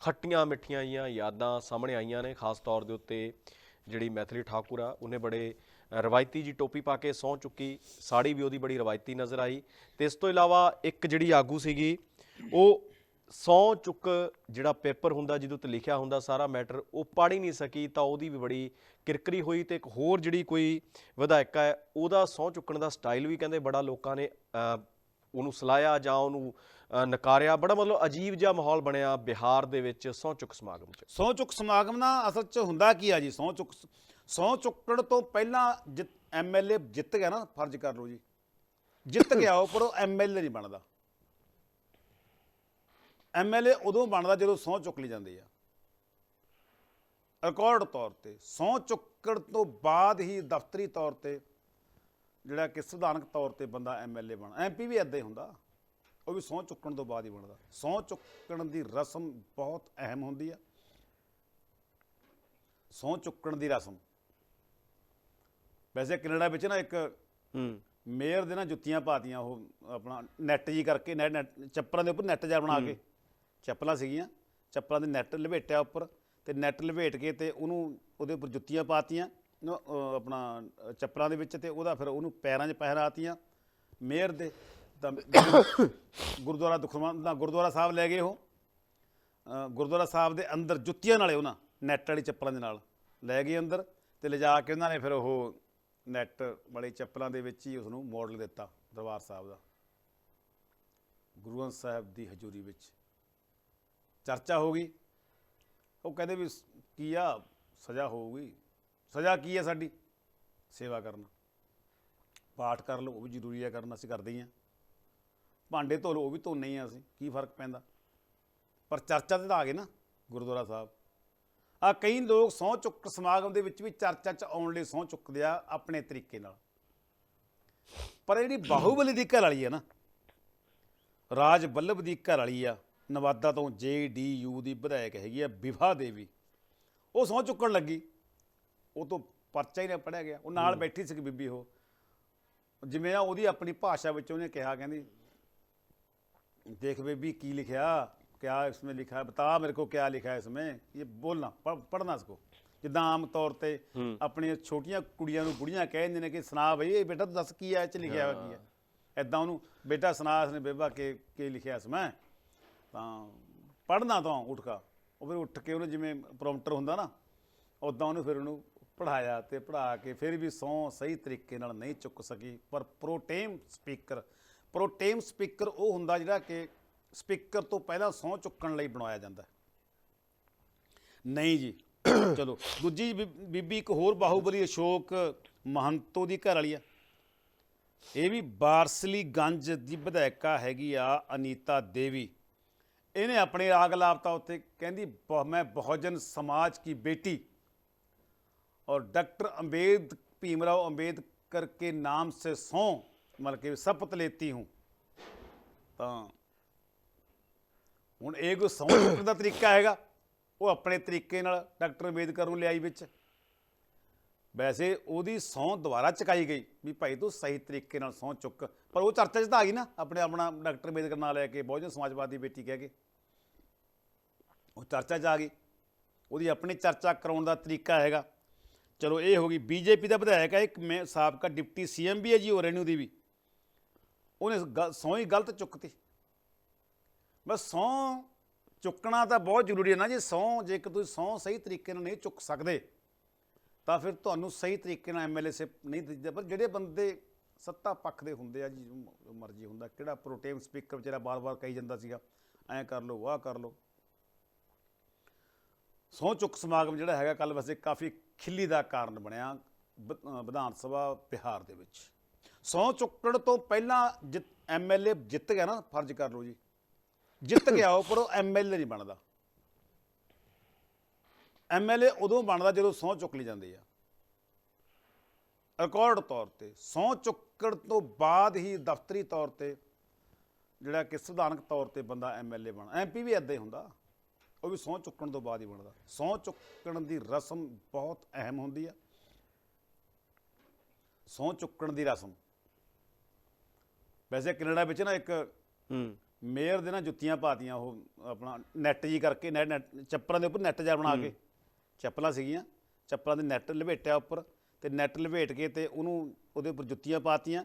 ਖੱਟੀਆਂ ਮਿੱਠੀਆਂ ਜੀਆਂ ਯਾਦਾਂ ਸਾਹਮਣੇ ਆਈਆਂ ਨੇ, ਖਾਸ ਤੌਰ ਦੇ ਉੱਤੇ ਜਿਹੜੀ ਮੈਥਲੀ ਠਾਕੁਰ ਆ, ਉਹਨੇ ਬੜੇ ਰਵਾਇਤੀ ਜੀ ਟੋਪੀ ਪਾ ਕੇ ਸਹੁੰ ਚੁੱਕੀ, ਸਾੜੀ ਵੀ ਉਹਦੀ ਬੜੀ ਰਵਾਇਤੀ ਨਜ਼ਰ ਆਈ। ਤੇ ਇਸ ਤੋਂ ਇਲਾਵਾ ਇੱਕ ਜਿਹੜੀ ਆਗੂ ਸੀਗੀ, ਉਹ ਸਹੁੰ ਚੁੱਕ ਜਿਹੜਾ ਪੇਪਰ ਹੁੰਦਾ, ਜਿਹਦੇ ਉੱਤੇ ਲਿਖਿਆ ਹੁੰਦਾ ਸਾਰਾ ਮੈਟਰ, ਉਹ ਪੜ੍ਹ ਹੀ ਨਹੀਂ ਸਕੀ, ਤਾਂ ਉਹਦੀ ਵੀ ਬੜੀ ਕਿਰਕਰੀ ਹੋਈ ਤੇ ਇੱਕ ਹੋਰ ਜਿਹੜੀ ਕੋਈ ਵਿਧਾਇਕਾ ਹੈ, ਉਹਦਾ ਸਹੁੰ ਚੁੱਕਣ ਦਾ ਸਟਾਈਲ ਵੀ ਕਹਿੰਦੇ ਬੜਾ ਲੋਕਾਂ ਨੇ ਉਹਨੂੰ ਸਲਾਇਆ ਜਾਂ ਉਹਨੂੰ ਨਕਾਰਿਆ। ਬੜਾ ਮਤਲਬ ਅਜੀਬ ਜਿਹਾ ਮਾਹੌਲ ਬਣਿਆ ਬਿਹਾਰ ਦੇ ਵਿੱਚ ਸਹੁੰ ਚੁੱਕ ਸਮਾਗਮ 'ਚ। ਸਹੁੰ ਚੁੱਕ ਸਮਾਗਮ ਨਾ ਅਸਲ 'ਚ ਹੁੰਦਾ ਕੀ ਆ ਜੀ? ਸਹੁੰ ਚੁੱਕ ਸਹੁੰ ਚੁੱਕਣ ਤੋਂ ਪਹਿਲਾਂ ਜਿੱਤ ਐਮਐਲਏ ਜਿੱਤ ਗਿਆ ਨਾ, ਫਰਜ਼ ਕਰ ਲਓ ਜੀ। ਜਿੱਤ ਗਿਆ ਉਹ, ਪਰ ਉਹ ਐਮਐਲਏ ਨਹੀਂ ਬਣਦਾ। ਐਮਐਲਏ ਉਦੋਂ ਬਣਦਾ ਜਦੋਂ ਸਹੁੰ ਚੁੱਕ ਲਈ ਜਾਂਦੀ ਆ। ਰਿਕਾਰਡ ਤੌਰ ਤੇ, ਸਹੁੰ ਚੁੱਕਣ ਤੋਂ ਬਾਅਦ ਹੀ ਦਫ਼ਤਰੀ ਤੌਰ ਤੇ ਜਿਹੜਾ ਕਿ ਸੰਵਿਧਾਨਕ ਤੌਰ ਤੇ ਬੰਦਾ ਐਮਐਲਏ ਬਣ ਐਮਪੀ ਵੀ ਐਦਾਂ ਹੀ ਹੁੰਦਾ। ਉਹ ਵੀ ਸਹੁੰ ਚੁੱਕਣ ਤੋਂ ਬਾਅਦ ਹੀ ਬਣਦਾ। ਸਹੁੰ ਚੁੱਕਣ ਦੀ ਰਸਮ ਬਹੁਤ ਅਹਿਮ ਹੁੰਦੀ ਆ। ਸਹੁੰ ਚੁੱਕਣ ਦੀ ਰਸਮ। ਵੈਸੇ ਕੈਨੇਡਾ ਵਿੱਚ ਨਾ ਇੱਕ ਹੂੰ। ਮੇਅਰ ਦੇ ਨਾ ਜੁੱਤੀਆਂ ਪਾਤੀਆਂ ਉਹ ਆਪਣਾ ਨੈਟ ਜੀ ਕਰਕੇ ਨੈਟ ਚੱਪਲਾਂ ਦੇ ਉੱਪਰ ਨੈਟ ਜਾ ਬਣਾ ਕੇ ਚੱਪਲਾਂ ਸੀਗੀਆਂ। ਚੱਪਲਾਂ ਦੇ ਨੈਟ ਲਪੇਟਿਆ ਉੱਪਰ ਤੇ ਨੈਟ ਲਪੇਟ ਕੇ ਤੇ ਉਹਨੂੰ ਉਹਦੇ ਉੱਪਰ ਜੁੱਤੀਆਂ ਪਾਤੀਆਂ। ਆਪਣਾ ਚੱਪਲਾਂ ਦੇ ਵਿੱਚ ਤੇ ਉਹਦਾ ਫਿਰ ਉਹਨੂੰ ਪੈਰਾਂ 'ਚ ਪਹਿਰਾਤੀਆਂ। ਮੇਅਰ ਦੇ, ਤਾਂ ਗੁਰਦੁਆਰਾ ਦੁਖਮਨ ਦਾ ਗੁਰਦੁਆਰਾ ਸਾਹਿਬ ਲੈ ਗਏ ਉਹ। ਗੁਰਦੁਆਰਾ ਸਾਹਿਬ ਦੇ ਅੰਦਰ ਜੁੱਤੀਆਂ ਨਾਲੇ ਉਹਨਾਂ, ਨੈਟ ਵਾਲੀ ਚੱਪਲਾਂ ਦੇ ਨਾਲ। ਲੈ ਗਏ ਅੰਦਰ ਤੇ ਲਿਜਾ ਕੇ ਉਹਨਾਂ ਨੇ ਫਿਰ ਉਹ ਨੈਟ ਵਾਲੀ ਚੱਪਲਾਂ ਦੇ ਵਿੱਚ ਹੀ ਉਸ ਨੂੰ ਮਾਡਲ ਦਿੱਤਾ ਦਰਬਾਰ ਸਾਹਿਬ ਦਾ। ਗੁਰੂ ਗ੍ਰੰਥ ਸਾਹਿਬ ਦੀ ਹਜ਼ੂਰੀ ਵਿੱਚ। ਚਰਚਾ ਹੋ ਗਈ। ਉਹ ਕਹਿੰਦੇ ਵੀ ਕੀ ਆ? ਸਜ਼ਾ ਹੋਊਗੀ। ਸਜ਼ਾ ਕੀ ਹੈ ਸਾਡੀ? ਸੇਵਾ ਕਰਨਾ। ਪਾਠ ਕਰ ਲਓ, ਉਹ ਵੀ ਜ਼ਰੂਰੀ ਹੈ ਕਰਨਾ, ਅਸੀਂ ਕਰਦੇ ਹੀ ਹਾਂ। ਭਾਂਡੇ ਧੋ ਲਓ, ਉਹ ਵੀ ਧੋਨੇ ਹੀ ਆ ਅਸੀਂ, ਕੀ ਫ਼ਰਕ ਪੈਂਦਾ? ਪਰ ਚਰਚਾ ਤੇ ਤਾਂ ਆ ਗਏ ਨਾ, ਗੁਰਦੁਆਰਾ ਸਾਹਿਬ। ਆ ਕਈ ਲੋਕ ਸਹੁੰ ਚੁੱਕ ਸਮਾਗਮ ਦੇ ਵਿੱਚ ਵੀ ਚਰਚਾ ਚ ਆਉਣ ਲਈ ਸਹੁੰ ਚੁੱਕਦੇ ਆ ਆਪਣੇ ਤਰੀਕੇ ਨਾਲ। ਪਰ ਜਿਹੜੀ ਬਾਹੂਬਲੀ ਦੀ ਘਰ ਵਾਲੀ ਆ ਨਾ, ਰਾਜ ਬੱਲਭ ਦੀ ਘਰ ਵਾਲੀ ਆ, ਨਵਾਦਾ ਤੋਂ ਜੇਡੀਯੂ ਦੀ ਵਿਧਾਇਕ ਹੈਗੀ ਆ, ਵਿਭਾ ਦੇਵੀ, ਉਹ ਸਹੁੰ ਚੁੱਕਣ ਲੱਗੀ। ਉਹ ਤੋਂ ਪਰਚਾ ਹੀ ਨਾ ਪੜਿਆ ਗਿਆ ਉਹ ਨਾਲ ਬੈਠੀ ਸੀ ਬੀਬੀ ਉਹ ਜਿਵੇਂ ਆ ਉਹਦੀ ਆਪਣੀ ਭਾਸ਼ਾ ਵਿੱਚ ਉਹਨੇ ਕਿਹਾ ਕਹਿੰਦੀ देख बेबी की लिखा क्या इसमें लिखा है बता मेरे को क्या लिखा है इसमें ये बोलना पढ़- पढ़ना इसको ਜਿੱਦਾਂ ਆਮ ਤੌਰ ਤੇ ਆਪਣੀਆਂ ਛੋਟੀਆਂ ਕੁੜੀਆਂ ਨੂੰ ਬੁੜੀਆਂ ਕਹਿ ਦਿੰਦੇ ਨੇ ਕਿ ਸੁਣਾ ਬਈ ਇਹ ਬੇਟਾ ਤੂੰ ਦੱਸ ਕੀ ਹੈ ਇਹ ਚ ਲਿਖਿਆ ਹੋਇਆ ਕੀ ਹੈ ਐਦਾਂ ਉਹਨੂੰ ਬੇਟਾ ਸੁਣਾ ਇਸਨੇ ਬੇਬਾ ਕੇ ਕੀ ਲਿਖਿਆ ਇਸ ਮੈਂ ਤਾਂ ਪੜਨਾ ਤਾਂ ਉੱਠ ਕਾ ਉਹ ਫਿਰ ਉੱਠ ਕੇ ਉਹਨੇ ਜਿਵੇਂ ਪ੍ਰੋਮਪਟਰ ਹੁੰਦਾ ਨਾ ਉਦਾਂ ਉਹਨੂੰ ਫਿਰ ਉਹਨੂੰ ਪੜਾਇਆ ਤੇ ਪੜਾ ਕੇ ਫਿਰ ਵੀ ਸੌ ਸਹੀ ਤਰੀਕੇ ਨਾਲ ਨਹੀਂ ਚੁੱਕ ਸਕੀ। ਪਰ ਪ੍ਰੋਟੇਮ ਸਪੀਕਰ ਪ੍ਰੋਟੇਮ ਸਪੀਕਰ ਉਹ ਹੁੰਦਾ ਜਿਹੜਾ ਕਿ ਸਪੀਕਰ ਤੋਂ ਪਹਿਲਾਂ ਸੌ ਚੁੱਕਣ ਲਈ ਬਣਾਇਆ ਜਾਂਦਾ ਨਹੀਂ ਜੀ, ਚਲੋ, ਦੂਜੀ ਬੀ- ਬੀਬੀ ਇੱਕ ਹੋਰ ਬਾਹੂਬਲੀ ਅਸ਼ੋਕ ਮਹੰਤੋ ਦੀ ਘਰ ਵਾਲੀ ਆ। ਇਹ ਵੀ ਬਾਰਸਲੀ ਗੰਜ ਦੀ ਵਿਧਾਇਕਾ ਹੈਗੀ ਆ, ਅਨੀਤਾ ਦੇਵੀ। ਇਹਨੇ ਆਪਣੇ ਰਾਗ ਲਾਪਤਾ ਉੱਤੇ ਕਹਿੰਦੀ ਬ- ਮੈਂ ਬਹੁਜਨ ਸਮਾਜ ਕੀ ਬੇਟੀ और डॉक्टर अम्बेद भीमराव अंबेडकर के नाम से सौ मतलब कि शपथ लेती हूँ ਤਾਂ ਹੁਣ ਇਹ ਕੋਈ ਸਹੁੰ ਚੁੱਕਣ ਦਾ ਤਰੀਕਾ ਹੈਗਾ ਉਹ ਆਪਣੇ ਤਰੀਕੇ ਨਾਲ ਡਾਕਟਰ ਅੰਬੇਦਕਰ ਨੂੰ ਲਿਆਈ ਵਿੱਚ ਵੈਸੇ ਉਹਦੀ ਸਹੁੰ ਦੁਬਾਰਾ ਚੁਕਾਈ ਗਈ ਵੀ ਭਾਈ ਤੂੰ ਸਹੀ ਤਰੀਕੇ ਨਾਲ ਸਹੁੰ ਚੁੱਕ ਪਰ ਉਹ ਚਰਚਾ 'ਚ ਤਾਂ ਆ ਗਈ ਨਾ ਆਪਣੇ ਆਪਣਾ ਡਾਕਟਰ ਅੰਬੇਦਕਰ ਨਾਲ ਲੈ ਕੇ ਬਹੁਜਨ ਸਮਾਜਵਾਦੀ ਬੇਟੀ ਕਹਿ ਕੇ ਉਹ ਚਰਚਾ 'ਚ ਆ ਗਈ ਉਹਦੀ ਆਪਣੀ ਚਰਚਾ ਕਰਾਉਣ ਦਾ ਤਰੀਕਾ ਹੈਗਾ ਚਲੋ ਇਹ ਹੋ ਗਈ ਬੀਜੇਪੀ ਦਾ ਵਿਧਾਇਕ ਹੈ, ਇੱਕ ਮੈਂ ਸਾਬਕਾ ਡਿਪਟੀ ਸੀਐਮ ਵੀ ਹੈ ਜੀ ਉਹ ਰੈਨਿਊ ਦੀ ਵੀ। ਉਹਨੇ ਗ- ਸਹੁੰ ਹੀ ਗਲਤ ਚੁੱਕਤੀ। ਬਸ ਸਹੁੰ ਚੁੱਕਣਾ ਤਾਂ ਬਹੁਤ ਜ਼ਰੂਰੀ ਹੈ ਨਾ ਜੀ, ਸਹੁੰ ਜੇਕਰ ਤੁਸੀਂ ਸਹੁੰ ਸਹੀ ਤਰੀਕੇ ਨਾਲ ਨਹੀਂ ਚੁੱਕ ਸਕਦੇ, ਤਾਂ ਫਿਰ ਤੁਹਾਨੂੰ ਸਹੀ ਤਰੀਕੇ ਨਾਲ ਐਮਐਲਏ ਸੇ ਨਹੀਂ ਦਿੱਤੇ ਪਰ ਜਿਹੜੇ ਬੰਦੇ ਸੱਤਾ ਪੱਖ ਦੇ ਹੁੰਦੇ ਆ ਜੀ, ਜੋ ਮਰਜ਼ੀ ਹੁੰਦਾ, ਕਿਹੜਾ ਪ੍ਰੋਟੇਮ ਸਪੀਕਰ ਵਿਚਾਰਾ ਬਾਰ-ਬਾਰ ਕਹੀ ਜਾਂਦਾ ਸੀਗਾ, ਐਂ ਕਰ ਲਓ, ਆਹ ਕਰ ਲਓ। ਸਹੁੰ ਚੁੱਕ ਸਮਾਗਮ ਜਿਹੜਾ ਹੈਗਾ ਕੱਲ ਵੈਸੇ ਕਾਫੀ ਖਿੱਲੀ ਦਾ ਕਾਰਨ ਬਣਿਆ ਵਿ- ਵਿਧਾਨ ਸਭਾ ਬਿਹਾਰ ਦੇ ਵਿੱਚ। ਸਹੁੰ ਚੁੱਕਣ ਤੋਂ ਪਹਿਲਾਂ ਐਮਐਲਏ ਜਿੱਤ ਗਿਆ ਨਾ, ਫਰਜ਼ ਕਰ ਲਓ ਜੀ। ਜਿੱਤ ਗਿਆ ਉਹ, ਪਰ ਉਹ ਐਮਐਲਏ ਨਹੀਂ ਬਣਦਾ। ਐਮਐਲਏ ਉਦੋਂ ਬਣਦਾ ਜਦੋਂ ਸਹੁੰ ਚੁੱਕ ਲਈ ਜਾਂਦੀ ਆ। ਰਿਕਾਰਡ ਤੌਰ ਤੇ, ਸਹੁੰ ਚੁੱਕਣ ਤੋਂ ਬਾਅਦ ਹੀ ਦਫ਼ਤਰੀ ਤੌਰ ਤੇ ਜਿਹੜਾ ਕਿ ਸੰਵਿਧਾਨਕ ਤੌਰ ਤੇ ਬੰਦਾ ਐਮਐਲਏ ਬਣ ਐਮਪੀ ਵੀ ਏਦਾਂ ਹੀ ਹੁੰਦਾ। ਉਹ ਵੀ ਸਹੁੰ ਚੁੱਕਣ ਤੋਂ ਬਾਅਦ ਹੀ ਬਣਦਾ। ਸਹੁੰ ਚੁੱਕਣ ਦੀ ਰਸਮ ਬਹੁਤ ਅਹਿਮ ਹੁੰਦੀ ਆ। ਸਹੁੰ ਚੁੱਕਣ ਦੀ ਰਸਮ। ਵੈਸੇ ਕੈਨੇਡਾ ਵਿੱਚ ਨਾ ਇੱਕ ਹੂੰ। ਮੇਅਰ ਦੇ ਨਾ ਜੁੱਤੀਆਂ ਪਾਤੀਆਂ ਉਹ ਆਪਣਾ ਨੈਟ ਜੀ ਕਰਕੇ ਨੈਟ ਚੱਪਲਾਂ ਦੇ ਉੱਪਰ ਨੈਟ ਜਿਹਾ ਬਣਾ ਕੇ। ਚੱਪਲਾਂ ਸੀਗੀਆਂ। ਚੱਪਲਾਂ ਦੇ ਨੈਟ ਲਪੇਟਿਆ ਉੱਪਰ ਤੇ ਨੈਟ ਲਪੇਟ ਕੇ ਤੇ ਉਹਨੂੰ ਉਹਦੇ ਉੱਪਰ ਜੁੱਤੀਆਂ ਪਾਤੀਆਂ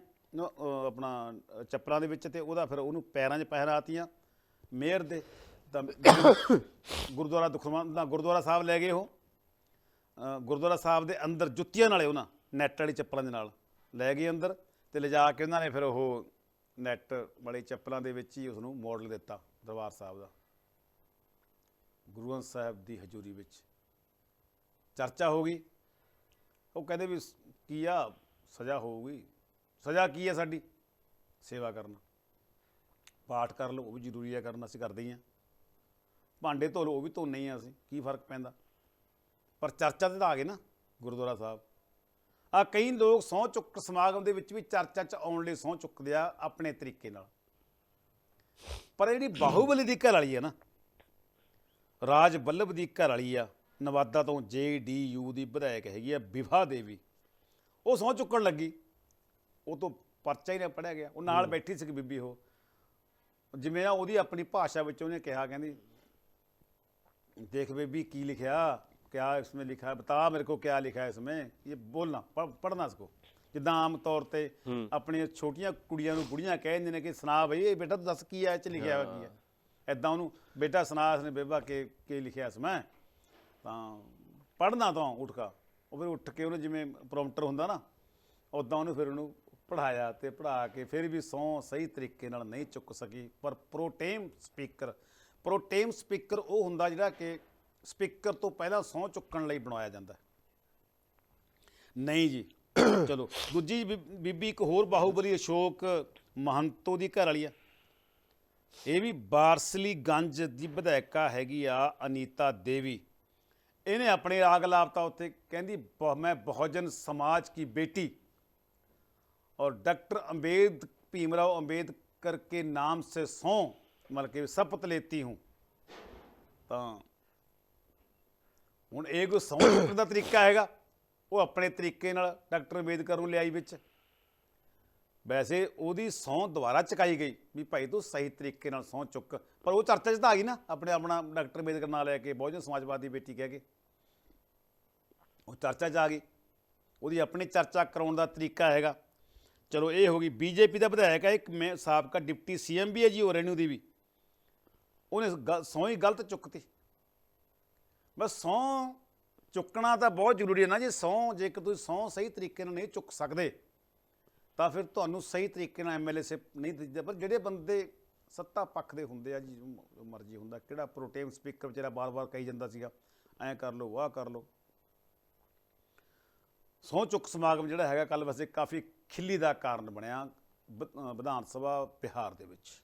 ਆਪਣਾ ਚੱਪਲਾਂ ਦੇ ਵਿੱਚ ਤੇ ਉਹਦਾ ਫਿਰ ਉਹਨੂੰ ਪੈਰਾਂ 'ਚ ਪਹਿਰਾਤੀਆਂ। ਮੇਅਰ ਦੇ ਤਾਂ ਗੁਰਦੁਆਰਾ ਦੁਖਮਨ ਦਾ ਗੁਰਦੁਆਰਾ ਸਾਹਿਬ ਲੈ ਗਏ ਉਹ। ਗੁਰਦੁਆਰਾ ਸਾਹਿਬ ਦੇ ਅੰਦਰ ਜੁੱਤੀਆਂ ਨਾਲੇ ਉਹਨਾਂ, ਨੈਟ ਵਾਲੀ ਚੱਪਲਾਂ ਦੇ ਨਾਲ। ਲੈ ਗਏ ਅੰਦਰ ਤੇ ਲਿਜਾ ਕੇ ਉਹਨਾਂ ਨੇ ਫਿਰ ਉਹ ਨੈਟ ਵਾਲੀ ਚੱਪਲਾਂ ਦੇ ਵਿੱਚ ਹੀ ਉਸ ਨੂੰ ਮਾਡਲ ਦਿੱਤਾ ਦਰਬਾਰ ਸਾਹਿਬ ਦਾ। ਗੁਰੂ ਗ੍ਰੰਥ ਸਾਹਿਬ ਦੀ ਹਜ਼ੂਰੀ ਵਿੱਚ। ਚਰਚਾ ਹੋ ਗਈ। ਉਹ ਕਹਿੰਦੇ ਵੀ ਕੀ ਆ? ਸਜ਼ਾ ਹੋਊਗੀ। ਸਜ਼ਾ ਕੀ ਆ ਸਾਡੀ? ਸੇਵਾ ਕਰਨਾ। ਪਾਠ ਕਰ ਲਓ, ਉਹ ਵੀ ਜ਼ਰੂਰੀ ਹੈ ਕਰਨਾ ਅਸੀਂ ਕਰਦੇ ਹੀ ਹਾਂ ਭਾਂਡੇ ਧੋ ਲਓ ਉਹ ਵੀ ਧੋਨੇ ਹੀ ਆ ਅਸੀਂ ਕੀ ਫ਼ਰਕ ਪੈਂਦਾ? ਪਰ ਚਰਚਾ ਤੇ ਤਾਂ ਆ ਗਏ ਨਾ ਗੁਰਦੁਆਰਾ ਸਾਹਿਬ। ਆ ਕਈ ਲੋਕ ਸਹੁੰ ਚੁੱਕ ਸਮਾਗਮ ਦੇ ਵਿੱਚ ਵੀ ਚਰਚਾ ਚ ਆਉਣ ਲਈ ਸਹੁੰ ਚੁੱਕਦੇ ਆ ਆਪਣੇ ਤਰੀਕੇ ਨਾਲ। ਪਰ ਜਿਹੜੀ ਬਾਹੂਬਲੀ ਦੀ ਘਰ ਵਾਲੀ ਆ ਨਾ ਰਾਜ ਵੱਲਭ ਦੀ ਘਰ ਵਾਲੀ ਆ ਨਵਾਦਾ ਤੋਂ ਜੇਡੀਯੂ ਦੀ ਵਿਧਾਇਕ ਹੈਗੀ ਆ ਵਿਭਾ ਦੇਵੀ ਉਹ ਸਹੁੰ ਚੁੱਕਣ ਲੱਗੀ। ਉਹ ਤੋਂ ਪਰਚਾ ਹੀ ਨਾ ਪੜਿਆ ਗਿਆ। ਉਹ ਨਾਲ ਬੈਠੀ ਸੀ ਬੀਬੀ ਉਹ। ਜਿਵੇਂ ਆ ਉਹਦੀ ਆਪਣੀ ਭਾਸ਼ਾ ਵਿੱਚ ਉਹਨੇ ਕਿਹਾ ਕਹਿੰਦੀ देख बेबी की लिखा क्या इसमें लिखा है बता मेरे को क्या लिखा है इसमें ये बोलना पढ़, पढ़ना इसको ਜਿੱਦਾਂ ਆਮ ਤੌਰ ਤੇ ਆਪਣੀਆਂ ਛੋਟੀਆਂ ਕੁੜੀਆਂ ਨੂੰ ਬੁੜੀਆਂ ਕਹਿ ਦਿੰਦੇ ਨੇ ਕਿ ਸੁਣਾ ਬਈ ਇਹ ਬੇਟਾ ਤੂੰ ਦੱਸ ਕੀ ਹੈ ਇਹ ਚ ਲਿਖਿਆ ਹੋਇਆ ਕੀ ਹੈ ਐਦਾਂ ਉਹਨੂੰ ਬੇਟਾ ਸੁਣਾ ਇਸਨੇ ਬੇਬਾ ਕੇ ਕੀ ਲਿਖਿਆ ਇਸ ਮੈਂ ਤਾਂ ਪੜਨਾ ਤਾਂ ਉੱਠ ਕਾ ਉਹ ਫਿਰ ਉੱਠ ਕੇ ਉਹਨੂੰ ਜਿਵੇਂ ਪ੍ਰੋਮਪਟਰ ਹੁੰਦਾ ਨਾ ਉਦਾਂ ਉਹਨੂੰ ਫਿਰ ਉਹਨੂੰ ਪੜਾਇਆ ਤੇ ਪੜਾ ਕੇ ਫਿਰ ਵੀ ਸੌ ਸਹੀ ਤਰੀਕੇ ਨਾਲ ਨਹੀਂ ਚੁੱਕ ਸਕੀ ਪਰ ਪ੍ਰੋਟੇਮ ਸਪੀਕਰ ਪ੍ਰੋਟੇਮ ਸਪੀਕਰ ਉਹ ਹੁੰਦਾ ਜਿਹੜਾ ਕਿ ਸਪੀਕਰ ਤੋਂ ਪਹਿਲਾਂ ਸੌਂ ਚੁੱਕਣ ਲਈ ਬਣਾਇਆ ਜਾਂਦਾ ਨਹੀਂ ਜੀ ਚਲੋ ਦੂਜੀ ਬੀਬੀ ਇੱਕ ਹੋਰ ਬਾਹੂਬਲੀ ਅਸ਼ੋਕ ਮਹੰਤੋ ਦੀ ਘਰ ਵਾਲੀ ਆ। ਇਹ ਵੀ ਬਾਰਸਲੀ ਗੰਜ ਦੀ ਵਿਧਾਇਕਾ ਹੈਗੀ ਆ ਅਨੀਤਾ ਦੇਵੀ। ਇਹਨੇ ਆਪਣੇ ਰਾਗ ਲਾਪਤਾ ਉੱਤੇ ਕਹਿੰਦੀ ਮੈਂ ਬਹੁਜਨ ਸਮਾਜ ਕੀ ਬੇਟੀ। ਔਰ ਡਾਕਟਰ ਅੰਬੇਦ ਭੀਮਰਾਓ ਅੰਬੇਦਕਰ ਕੇ ਨਾਮ ਸੇ ਸੌ। ਮਤਲਬ ਕਿ ਸਪਤ ਲੇਤੀ ਹੂੰ। ਤਾਂ ਹੁਣ ਇਹ ਕੋਈ ਸੌਂ ਦਾ ਤਰੀਕਾ ਹੈਗਾ, ਉਹ ਆਪਣੇ ਤਰੀਕੇ ਨਾਲ ਡਾਕਟਰ ਅੰਬੇਦਕਰ ਨੂੰ ਲਿਆਈ ਵਿੱਚ। ਵੈਸੇ ਉਹਦੀ ਸੌਂ ਦੁਬਾਰਾ ਚੁਕਾਈ ਗਈ, ਵੀ ਭਾਈ ਤੂੰ ਸਹੀ ਤਰੀਕੇ ਨਾਲ ਸੌਂ ਚੁੱਕ। ਪਰ ਉਹ ਚਰਚਾ 'ਚ ਤਾਂ ਆ ਗਈ ਨਾ, ਆਪਣੇ ਆਪਣਾ ਡਾਕਟਰ ਅੰਬੇਦਕਰ ਨਾਲ ਲੈ ਕੇ, ਬਹੁਜਨ ਸਮਾਜਵਾਦੀ ਬੇਟੀ ਕਹਿ ਕੇ। ਉਹ ਚਰਚਾ 'ਚ ਆ ਗਈ। ਉਹਦੀ ਆਪਣੀ ਚਰਚਾ ਕਰਾਉਣ ਦਾ ਤਰੀਕਾ ਹੈਗਾ। ਚਲੋ ਇਹ ਹੋ ਗਈ ਬੀਜੇਪੀ ਦਾ ਵਿਧਾਇਕ ਹੈ ਇੱਕ ਸਾਬਕਾ ਡਿਪਟੀ ਸੀਐਮ ਵੀ ਹੈ ਜੀ, ਉਹ ਰੈਨਿਊ ਦੀ ਵੀ। ਉਹਨੇ ਗ- ਸਹੁੰ ਹੀ ਗਲਤ ਚੁੱਕਤੀ। ਬਸ ਸਹੁੰ ਚੁੱਕਣਾ ਤਾਂ ਬਹੁਤ ਜ਼ਰੂਰੀ ਹੈ ਨਾ, ਜੇ ਸਹੁੰ, ਜੇਕਰ ਤੁਸੀਂ ਸਹੁੰ ਸਹੀ ਤਰੀਕੇ ਨਾਲ ਨਹੀਂ ਚੁੱਕ ਸਕਦੇ, ਤਾਂ ਫਿਰ ਤੁਹਾਨੂੰ ਸਹੀ ਤਰੀਕੇ ਨਾਲ ਐਮਐਲਏ ਸੇ ਨਹੀਂ ਦਿੱਤੇ ਪਰ ਜਿਹੜੇ ਬੰਦੇ ਸੱਤਾ ਪੱਖ ਦੇ ਹੁੰਦੇ ਆ ਜੀ, ਜੋ ਮਰਜ਼ੀ ਹੁੰਦਾ, ਕਿਹੜਾ ਪ੍ਰੋਟੇਮ ਸਪੀਕਰ ਵਿਚਾਰਾ ਬਾਰ-ਬਾਰ ਕਹੀ ਜਾਂਦਾ ਸੀਗਾ, ਐਂ ਕਰ ਲਓ, ਆਹ ਕਰ ਲਓ। ਸਹੁੰ ਚੁੱਕ ਸਮਾਗਮ ਜਿਹੜਾ ਹੈਗਾ ਕੱਲ ਵੈਸੇ ਕਾਫੀ ਖਿੱਲੀ ਦਾ ਕਾਰਨ ਬਣਿਆ ਵਿ- ਵਿਧਾਨ ਸਭਾ ਬਿਹਾਰ ਦੇ ਵਿੱਚ।